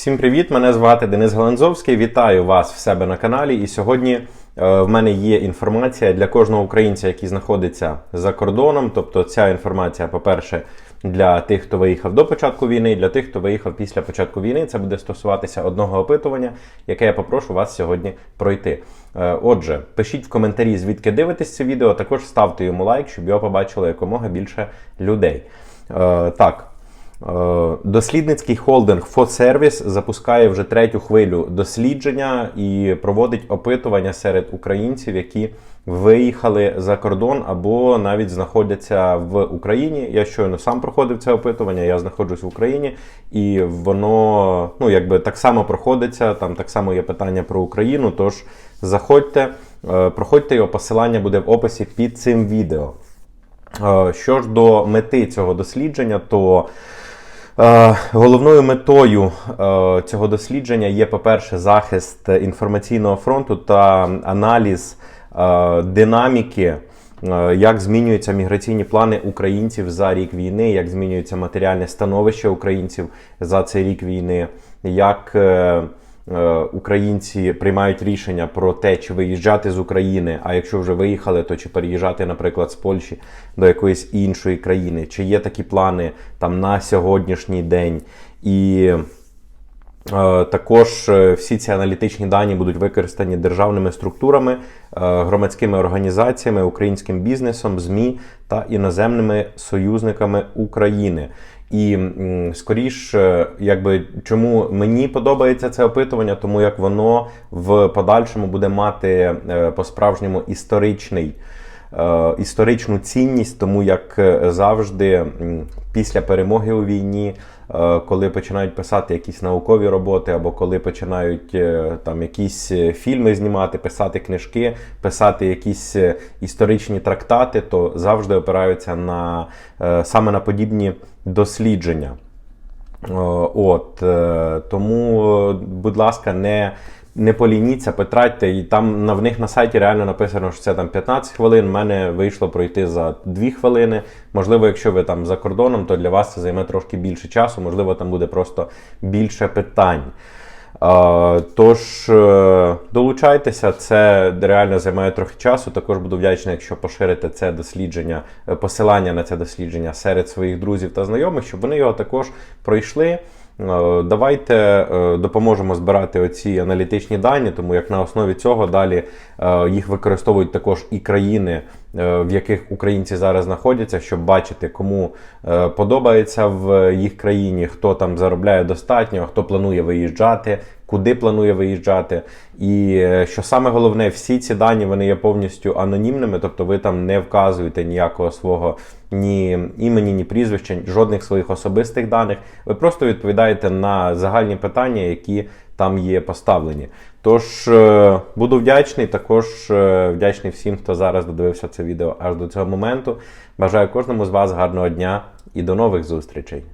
Всім привіт! Мене звати Денис Галанзовський. Вітаю вас в себе на каналі. І сьогодні е, в мене є інформація для кожного українця, який знаходиться за кордоном. Тобто, ця інформація, по-перше, для тих, хто виїхав до початку війни, і для тих, хто виїхав після початку війни. Це буде стосуватися одного опитування, яке я попрошу вас сьогодні пройти. Е, Отже, пишіть в коментарі, звідки дивитесь це відео. Також ставте йому лайк, щоб його побачило якомога більше людей. Е, Так. Е, Дослідницький холдинг FOService запускає вже третю хвилю дослідження і проводить опитування серед українців, які виїхали за кордон або навіть знаходяться в Україні. Я щойно сам проходив це опитування, я знаходжусь в Україні, і воно ну, якби так само проходиться. Там так само є питання про Україну. Тож заходьте, е, проходьте його, посилання буде в описі під цим відео. Е, Що ж до мети цього дослідження, то е, головною метою е, цього дослідження є, по-перше, захист інформаційного фронту та аналіз динаміки. Як змінюються міграційні плани українців за рік війни, як змінюється матеріальне становище українців за цей рік війни, як українці приймають рішення про те, чи виїжджати з України, а якщо вже виїхали, то чи переїжджати, наприклад, з Польщі до якоїсь іншої країни, чи є такі плани там на сьогоднішній день. І Е, Також е, всі ці аналітичні дані будуть використані державними структурами, е, громадськими організаціями, українським бізнесом, ЗМІ та іноземними союзниками України. І скоріш, якби чому мені подобається це опитування, тому як воно в подальшому буде мати е, по-справжньому історичний історичну цінність, тому як е, завжди після перемоги у війні, е, коли починають писати якісь наукові роботи, або коли починають е, там якісь е, фільми знімати, писати книжки, писати якісь е, історичні трактати, то завжди опираються на е, саме на подібні дослідження. Е, От е, тому, е, будь ласка, не, не полініться, потратьте. І там на в них на сайті реально написано, що це там 15 хвилин. У мене вийшло пройти за 2 хвилини. Можливо, якщо ви там за кордоном, то для вас це займе трошки більше часу. Можливо, там буде просто більше питань. Тож е, долучайтеся, це реально займає трохи часу. Також буду вдячний, якщо поширите це дослідження, е, посилання на це дослідження серед своїх друзів та знайомих, щоб вони його також пройшли. Е, Давайте е, допоможемо збирати оці аналітичні дані, тому як на основі цього далі е, їх використовують також і країни, в яких українці зараз знаходяться, щоб бачити, кому е, подобається в їх країні, хто там заробляє достатньо, хто планує виїжджати, куди планує виїжджати. І е, що саме головне, всі ці дані вони є повністю анонімними, тобто ви там не вказуєте ніякого свого ні імені, ні прізвища, жодних своїх особистих даних. Ви просто відповідаєте на загальні питання, які там є поставлені. Тож е, буду вдячний, також е, вдячний всім, хто зараз додивився це відео аж до цього моменту. Бажаю кожному з вас гарного дня і до нових зустрічей.